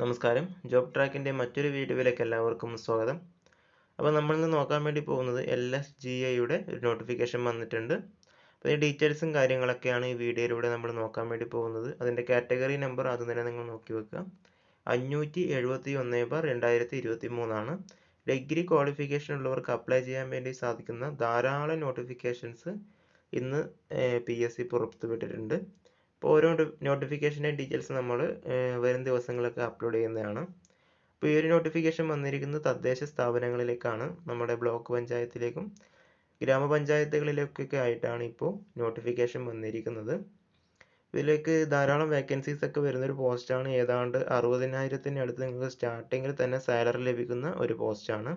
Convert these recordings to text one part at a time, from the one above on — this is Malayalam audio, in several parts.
നമസ്കാരം. ജോബ് ട്രാക്കിന്റെ മറ്റൊരു വീഡിയോയിലേക്ക് എല്ലാവർക്കും സ്വാഗതം. അപ്പോൾ നമ്മൾ ഇന്ന് നോക്കാൻ വേണ്ടി പോകുന്നത് എൽ എസ് ജി ഐയുടെ ഒരു നോട്ടിഫിക്കേഷൻ വന്നിട്ടുണ്ട്. അപ്പോൾ ഈ ഡീറ്റെയിൽസും കാര്യങ്ങളൊക്കെയാണ് ഈ വീഡിയോയിലൂടെ നമ്മൾ നോക്കാൻ വേണ്ടി പോകുന്നത്. അതിന്റെ കാറ്റഗറി നമ്പർ അത് തന്നെ നിങ്ങൾ നോക്കി വെക്കുക. അഞ്ഞൂറ്റി എഴുപത്തി ഒന്ന് ബാർ രണ്ടായിരത്തി ഇരുപത്തി മൂന്നാണ് ഡിഗ്രി ക്വാളിഫിക്കേഷൻ ഉള്ളവർക്ക് അപ്ലൈ ചെയ്യാൻ വേണ്ടി സാധിക്കുന്ന ധാരാളം നോട്ടിഫിക്കേഷൻസ് ഇന്ന് പി എസ് സി പുറത്തുവിട്ടിട്ടുണ്ട്. അപ്പോൾ ഓരോ നോട്ടിഫിക്കേഷന്റെ ഡീറ്റെയിൽസ് നമ്മൾ വരും ദിവസങ്ങളൊക്കെ അപ്ലോഡ് ചെയ്യുന്നതാണ്. അപ്പോൾ ഈ ഒരു നോട്ടിഫിക്കേഷൻ വന്നിരിക്കുന്നത് തദ്ദേശ സ്ഥാപനങ്ങളിലേക്കാണ്. നമ്മുടെ ബ്ലോക്ക് പഞ്ചായത്തിലേക്കും ഗ്രാമപഞ്ചായത്തുകളിലേക്കൊക്കെ ആയിട്ടാണ് ഇപ്പോൾ നോട്ടിഫിക്കേഷൻ വന്നിരിക്കുന്നത്. ഇതിലേക്ക് ധാരാളം വേക്കൻസീസ് ഒക്കെ വരുന്നൊരു പോസ്റ്റാണ് ഏതാണ്ട് അറുപതിനായിരത്തിന് അടുത്ത് നിങ്ങൾക്ക് സ്റ്റാർട്ടിങ്ങിൽ തന്നെ സാലറി ലഭിക്കുന്ന ഒരു പോസ്റ്റാണ്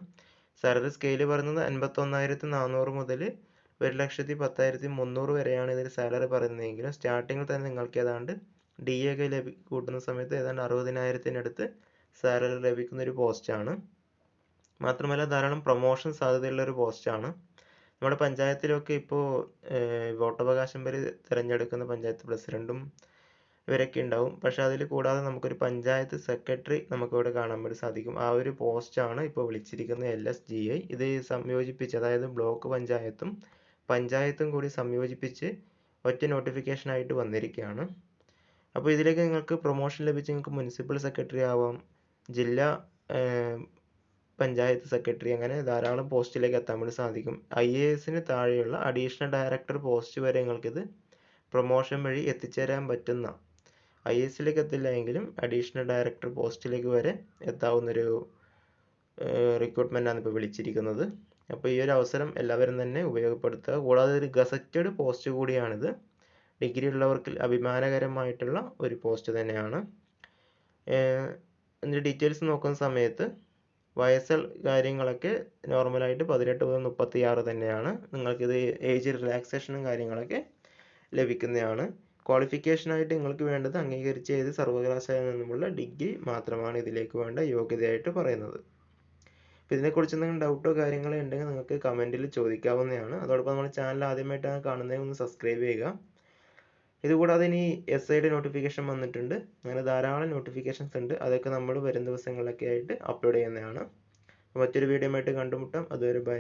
സാലറി സ്കെയിൽ പറയുന്നത് അൻപത്തൊന്നായിരത്തി നാനൂറ് മുതൽ ഒരു ലക്ഷത്തി പത്തായിരത്തി മുന്നൂറ് വരെയാണ് ഇതിൽ സാലറി പറയുന്നതെങ്കിലും സ്റ്റാർട്ടിങ്ങിൽ തന്നെ നിങ്ങൾക്ക് ഏതാണ്ട് ഡി എ ഒക്കെ ലഭി കൂട്ടുന്ന സമയത്ത് ഏതാണ്ട് അറുപതിനായിരത്തിനടുത്ത് സാലറി ലഭിക്കുന്ന ഒരു പോസ്റ്റാണ് മാത്രമല്ല ധാരാളം പ്രൊമോഷൻ സാധ്യതയുള്ള ഒരു പോസ്റ്റാണ് നമ്മുടെ പഞ്ചായത്തിലൊക്കെ ഇപ്പോൾ വോട്ടവകാശം വരെ തിരഞ്ഞെടുക്കുന്ന പഞ്ചായത്ത് പ്രസിഡന്റും ഇവരൊക്കെ ഉണ്ടാവും. പക്ഷെ അതിൽ കൂടാതെ നമുക്കൊരു പഞ്ചായത്ത് സെക്രട്ടറി നമുക്കിവിടെ കാണാൻ വേണ്ടി സാധിക്കും. ആ ഒരു പോസ്റ്റാണ് ഇപ്പോൾ വിളിച്ചിരിക്കുന്നത് എൽ എസ് ജി ഐ ഇത് സംയോജിപ്പിച്ച് അതായത് ബ്ലോക്ക് പഞ്ചായത്തും പഞ്ചായത്തും കൂടി സംയോജിപ്പിച്ച് ഒറ്റ നോട്ടിഫിക്കേഷൻ ആയിട്ട് വന്നിരിക്കുകയാണ്. അപ്പോൾ ഇതിലേക്ക് നിങ്ങൾക്ക് പ്രൊമോഷൻ ലഭിച്ച് നിങ്ങൾക്ക് മുനിസിപ്പൽ സെക്രട്ടറി ആവാം ജില്ലാ പഞ്ചായത്ത് സെക്രട്ടറി അങ്ങനെ ധാരാളം പോസ്റ്റിലേക്ക് എത്താൻ വേണ്ടി സാധിക്കും ഐ എ എസിന് താഴെയുള്ള അഡീഷണൽ ഡയറക്ടർ പോസ്റ്റ് വരെ നിങ്ങൾക്കിത് പ്രൊമോഷൻ വഴി എത്തിച്ചേരാൻ പറ്റുന്ന ഐ എസിലേക്ക് എത്തില്ല എങ്കിലും അഡീഷണൽ ഡയറക്ടർ പോസ്റ്റിലേക്ക് വരെ എത്താവുന്നൊരു റിക്രൂട്ട്മെന്റാണ് ഇപ്പോൾ വിളിച്ചിരിക്കുന്നത്. അപ്പോൾ ഈ ഒരു അവസരം എല്ലാവരും തന്നെ ഉപയോഗപ്പെടുത്തുക. കൂടാതെ ഒരു ഗസറ്റഡ് പോസ്റ്റ് കൂടിയാണിത്. ഡിഗ്രി ഉള്ളവർക്ക് അഭിമാനകരമായിട്ടുള്ള ഒരു പോസ്റ്റ് തന്നെയാണ്. ഇതിന്റെ ഡീറ്റെയിൽസ് നോക്കുന്ന സമയത്ത് വയസ്സ് കാര്യങ്ങളൊക്കെ നോർമലായിട്ട് പതിനെട്ട് മുതൽ മുപ്പത്തി ആറ് തന്നെയാണ്. നിങ്ങൾക്കിത് ഏജ് റിലാക്സേഷനും കാര്യങ്ങളൊക്കെ ലഭിക്കുന്നതാണ്. ക്വാളിഫിക്കേഷനായിട്ട് നിങ്ങൾക്ക് വേണ്ടത് അംഗീകരിച്ച ഏത് സർവകലാശാലയിൽ നിന്നുമുള്ള ഡിഗ്രി മാത്രമാണ് ഇതിലേക്ക് വേണ്ട യോഗ്യതയായിട്ട് പറയുന്നത്. അപ്പോൾ ഇതിനെക്കുറിച്ച് എന്തെങ്കിലും ഡൗട്ടോ കാര്യങ്ങളോ ഉണ്ടെങ്കിൽ നിങ്ങൾക്ക് കമന്റിൽ ചോദിക്കാവുന്നതാണ്. അതോടൊപ്പം നമ്മുടെ ചാനൽ ആദ്യമായിട്ടാണ് കാണുന്നതെങ്കിൽ ഒന്ന് സബ്സ്ക്രൈബ് ചെയ്യുക. ഇതുകൂടാതെ ഇനി എസ് ഐയുടെ നോട്ടിഫിക്കേഷൻ വന്നിട്ടുണ്ട്. അങ്ങനെ ധാരാളം നോട്ടിഫിക്കേഷൻസ് ഉണ്ട്. അതൊക്കെ നമ്മൾ വരും ദിവസങ്ങളിലൊക്കെ ആയിട്ട് അപ്ലോഡ് ചെയ്യുന്നതാണ്. മറ്റൊരു വീഡിയോ ആയിട്ട് കണ്ടുമുട്ടാം. അതുവരെ ബൈ